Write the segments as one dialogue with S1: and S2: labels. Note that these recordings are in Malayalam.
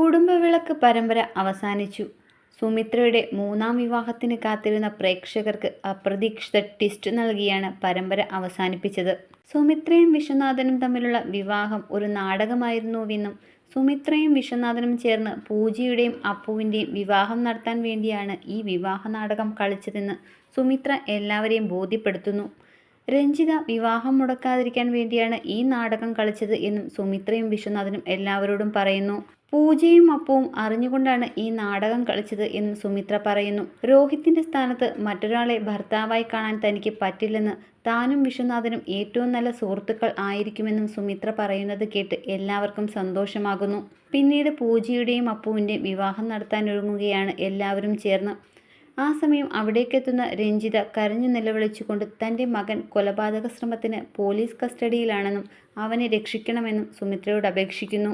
S1: കുടുംബവിളക്ക് പരമ്പര അവസാനിച്ചു. സുമിത്രയുടെ മൂന്നാം വിവാഹത്തിന് കാത്തിരുന്ന പ്രേക്ഷകർക്ക് അപ്രതീക്ഷിത ട്വിസ്റ്റ് നൽകിയാണ് പരമ്പര അവസാനിപ്പിച്ചത്. സുമിത്രയും വിശ്വനാഥനും തമ്മിലുള്ള വിവാഹം ഒരു നാടകമായിരുന്നുവെന്നും സുമിത്രയും വിശ്വനാഥനും ചേർന്ന് പൂജയുടെയും അപ്പുവിന്റെയും വിവാഹം നടത്താൻ വേണ്ടിയാണ് ഈ വിവാഹ നാടകം കളിച്ചതെന്ന് സുമിത്ര എല്ലാവരെയും ബോധ്യപ്പെടുത്തുന്നു. രഞ്ജിത വിവാഹം മുടക്കാതിരിക്കാൻ വേണ്ടിയാണ് ഈ നാടകം കളിച്ചത് എന്നും സുമിത്രയും വിശ്വനാഥനും എല്ലാവരോടും പറയുന്നു. പൂജയും അപ്പവും അറിഞ്ഞുകൊണ്ടാണ് ഈ നാടകം കളിച്ചത് എന്നും സുമിത്ര പറയുന്നു. രോഹിത്തിന്റെ സ്ഥാനത്ത് മറ്റൊരാളെ ഭർത്താവായി കാണാൻ തനിക്ക് പറ്റില്ലെന്ന് താനും വിശ്വനാഥനും ഏറ്റവും നല്ല സുഹൃത്തുക്കൾ ആയിരിക്കുമെന്നും സുമിത്ര പറയുന്നത് കേട്ട് എല്ലാവർക്കും സന്തോഷമാകുന്നു. പിന്നീട് പൂജയുടെയും അപ്പുവിന്റെയും വിവാഹം നടത്താൻ ഒരുങ്ങുകയാണ് എല്ലാവരും ചേർന്ന് ആ സമയം അവിടേക്കെത്തുന്ന രഞ്ജിത കരഞ്ഞു നിലവിളിച്ചുകൊണ്ട് തന്റെ മകൻ കൊലപാതക ശ്രമത്തിന് പോലീസ് കസ്റ്റഡിയിലാണെന്നും അവനെ രക്ഷിക്കണമെന്നും സുമിത്രയോട് അപേക്ഷിക്കുന്നു.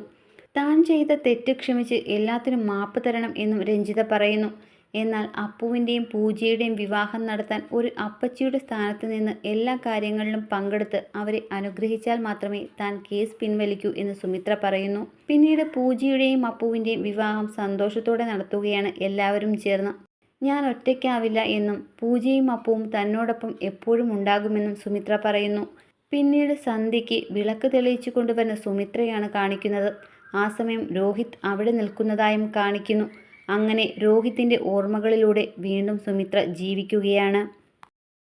S1: താൻ ചെയ്ത തെറ്റ് ക്ഷമിച്ച് എല്ലാത്തിനും മാപ്പ് തരണം എന്നും രഞ്ജിത പറയുന്നു. എന്നാൽ അപ്പുവിന്റെയും പൂജയുടെയും വിവാഹം നടത്താൻ ഒരു അപ്പച്ചിയുടെ സ്ഥാനത്ത് നിന്ന് എല്ലാ കാര്യങ്ങളിലും പങ്കെടുത്ത് അവരെ അനുഗ്രഹിച്ചാൽ മാത്രമേ താൻ കേസ് പിൻവലിക്കൂ എന്ന് സുമിത്ര പറയുന്നു. പിന്നീട് പൂജയുടെയും അപ്പുവിന്റെയും വിവാഹം സന്തോഷത്തോടെ നടത്തുകയാണ് എല്ലാവരും ചേർന്ന് ഞാൻ ഒറ്റയ്ക്കാവില്ല എന്നും പൂജയും അപ്പവും തന്നോടൊപ്പം എപ്പോഴും ഉണ്ടാകുമെന്നും സുമിത്ര പറയുന്നു. പിന്നീട് സന്ധ്യയ്ക്ക് വിളക്ക് തെളിയിച്ചു കൊണ്ടുവരുന്ന സുമിത്രയാണ് കാണിക്കുന്നത്. ആ സമയം രോഹിത് അവിടെ നിൽക്കുന്നതായും കാണിക്കുന്നു. അങ്ങനെ രോഹിത്തിന്റെ ഓർമ്മകളിലൂടെ വീണ്ടും സുമിത്ര ജീവിക്കുകയാണ്.